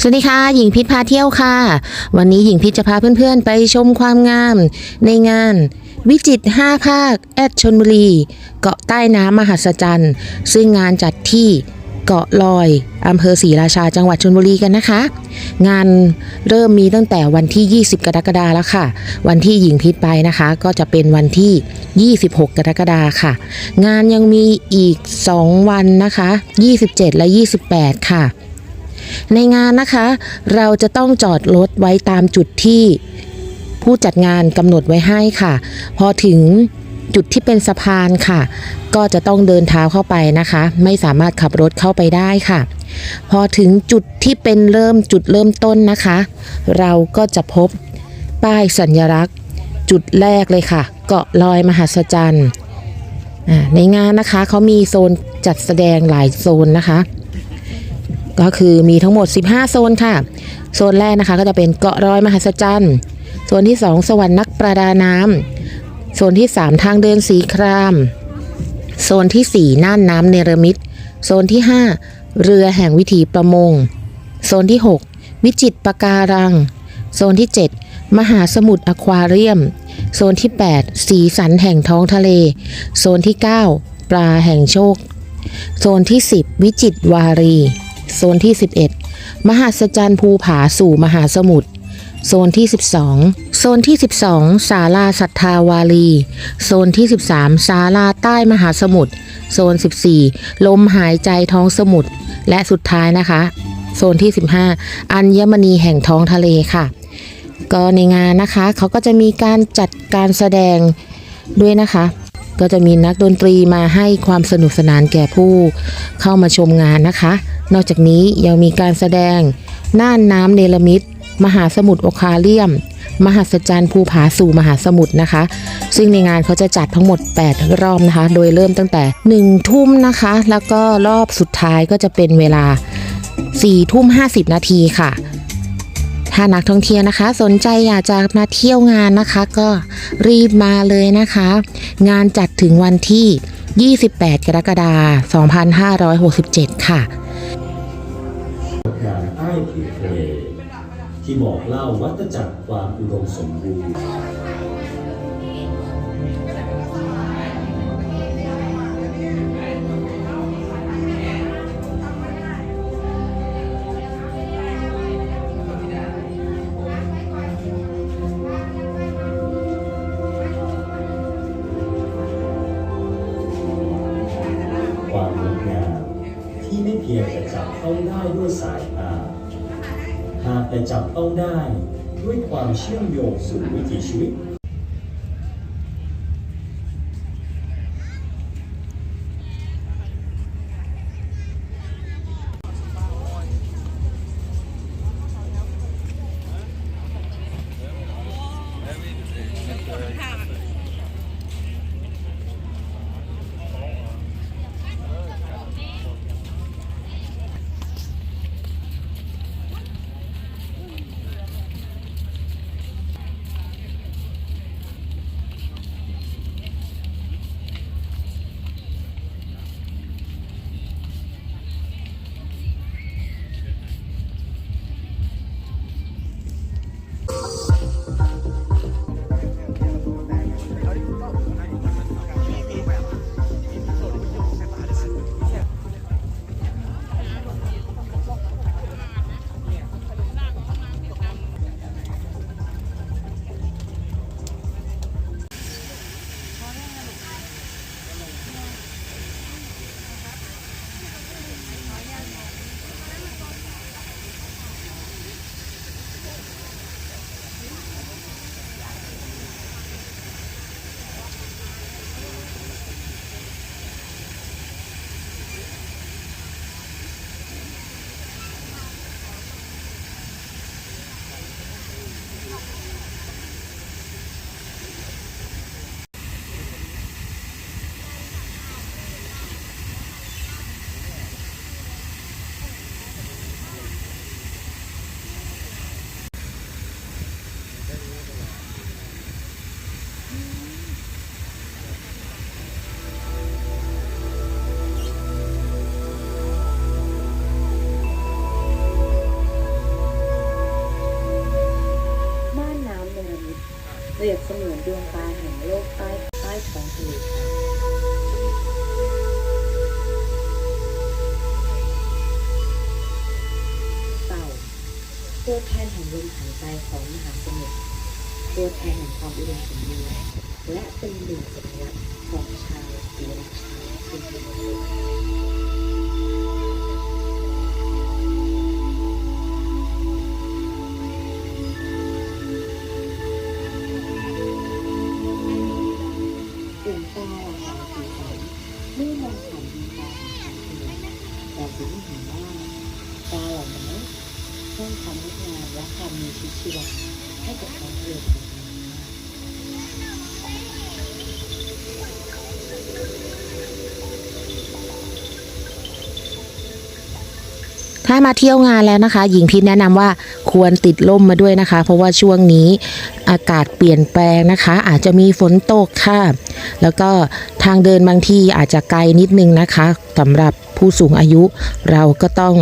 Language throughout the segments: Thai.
สวัสดีค่ะ หญิงพิษพาเที่ยวค่ะ วันนี้หญิงพิษจะพาเพื่อนๆ ไปชมความงาม ในงาน วิจิตร5ภาค แอดชนบุรี เกาะใต้น้ำมหัศจรรย์ ซึ่งงานจัดที่เกาะลอยอำเภอศรีราชาจังหวัดชนบุรีกันนะคะ งานเริ่มมีตั้งแต่วันที่ 20 กรกฎาแล้วค่ะ วันที่หญิงพิษไปนะคะ ก็จะเป็นวันที่ 26 กรกฎาค่ะ งานยังมีอีก 2 วันนะคะ 27 และ 28 ค่ะ ในงานนะคะ เราจะต้องจอดรถไว้ตามจุดที่ผู้จัดงานกำหนดไว้ให้ค่ะ พอถึงจุดที่เป็นสะพานค่ะ ก็จะต้องเดินเท้าเข้าไปนะคะ ไม่สามารถขับรถเข้าไปได้ค่ะ พอถึงจุดที่เป็นเริ่มจุดเริ่มต้นนะคะ เราก็จะพบป้ายสัญลักษณ์ จุดแรกเลยค่ะ เกาะลอยมหัศจรรย์ในงานนะคะเขามีโซนจัดแสดงหลายโซนนะคะ ก็คือมีทั้งหมด 15 โซนค่ะ โซนแรกนะคะก็จะเป็นเกาะรอยมหัศจรรย์ โซนที่ 2 สวรรค์นักประดาน้ำโซนที่ 3 ทางเดินสีคราม โซนที่ 4 น่านน้ำเนรมิต โซนที่ 5 เรือแห่งวิถีประมง โซนที่ 6 วิจิตปะการัง โซนที่ 7 มหาสมุทรอควาเรียม โซนที่ 8 สีสันแห่งท้องทะเล โซนที่ 9 ปลาแห่งโชค โซนที่ 10 วิจิตวารี โซนที่ 11 มหัศจรรย์ภูผาสู่มหาสมุทรโซนที่ 12 โซนที่ 12 ศาลาศรัทธาวารี โซนที่ 13 ศาลาใต้มหาสมุทร โซน 14 ลมหายใจท้องสมุทร และสุดท้ายนะคะ โซนที่ 15 อัญมณีแห่งท้องทะเลค่ะ ก็ในงานนะคะเขาก็จะมีการจัดการแสดงด้วยนะคะ ก็จะมีนักดนตรีมาให้ความสนุกสนานแก่ผู้เข้ามาชมงานนะคะ นอกจากนี้ยังมีการแสดง น่านน้ำเนลมิตมหาสมุทรโอคาเลียม มหัศจรรย์ภูผาสู่มหาสมุทรนะคะ ซึ่งในงานเขาจะจัดทั้งหมด 8 รอบนะคะ โดยเริ่มตั้งแต่ 1 ทุ่มนะคะ แล้วก็รอบสุดท้ายก็จะเป็นเวลา 4 ทุ่ม 50 นาทีค่ะถ้านักท่องเที่ยวนะคะ สนใจอยากจะมาเที่ยวงานนะคะ ก็รีบมาเลยนะคะ งานจัดถึงวันที่ 28 กรกฎาคม 2567 ค่ะ ใต้ผิวทะเลที่บอกเล่าวัฏจักรความอุดมสมบูรณ์ความงดงามที่ไม่เพียงแต่จับต้องได้ด้วยสาย หากแต่จับต้องได้ ด้วยความเชื่อมโยงสู่วิถีชีวิต ดวงตาแห่งโลกใต้ใต้ท้องทะเลค่ะเต่า ตัวแทนแห่งลมหายใจของมหาสมุทรตัวแทนแห่งความอุดมสมบูรณ์และเป็นหนึ่งสัญลักษณ์ของชาวศรีราชาคือ ตื่นตาหลังหลังสีสันเมื่อมองผ่านดวงตาของชาวทะเลแต่สิ่งที่เห็นว่าตาเหล่านั้นสร้างความงดงามและความมีชีวิตชีวาให้กับท้องทะเล ถ้ามาเที่ยวงานแล้วนะคะ หญิงพิษแนะนำว่าควรติดล่มมาด้วยนะคะ เพราะว่าช่วงนี้อากาศเปลี่ยนแปลงนะคะ อาจจะมีฝนตกค่ะ แล้วก็ทางเดินบางที่อาจจะไกลนิดนึงนะคะสำหรับผู้สูงอายุเราก็ต้อง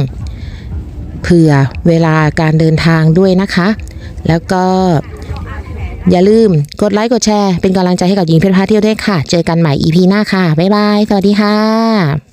เผื่อเวลาการเดินทางด้วยนะคะ แล้วก็อย่าลืมกดไลค์กดแชร์เป็นกำลังใจให้กับหญิงเพชรพาเที่ยวด้วยค่ะ เจอกันใหม่ EP หน้าค่ะ บ๊ายบาย สวัสดีค่ะ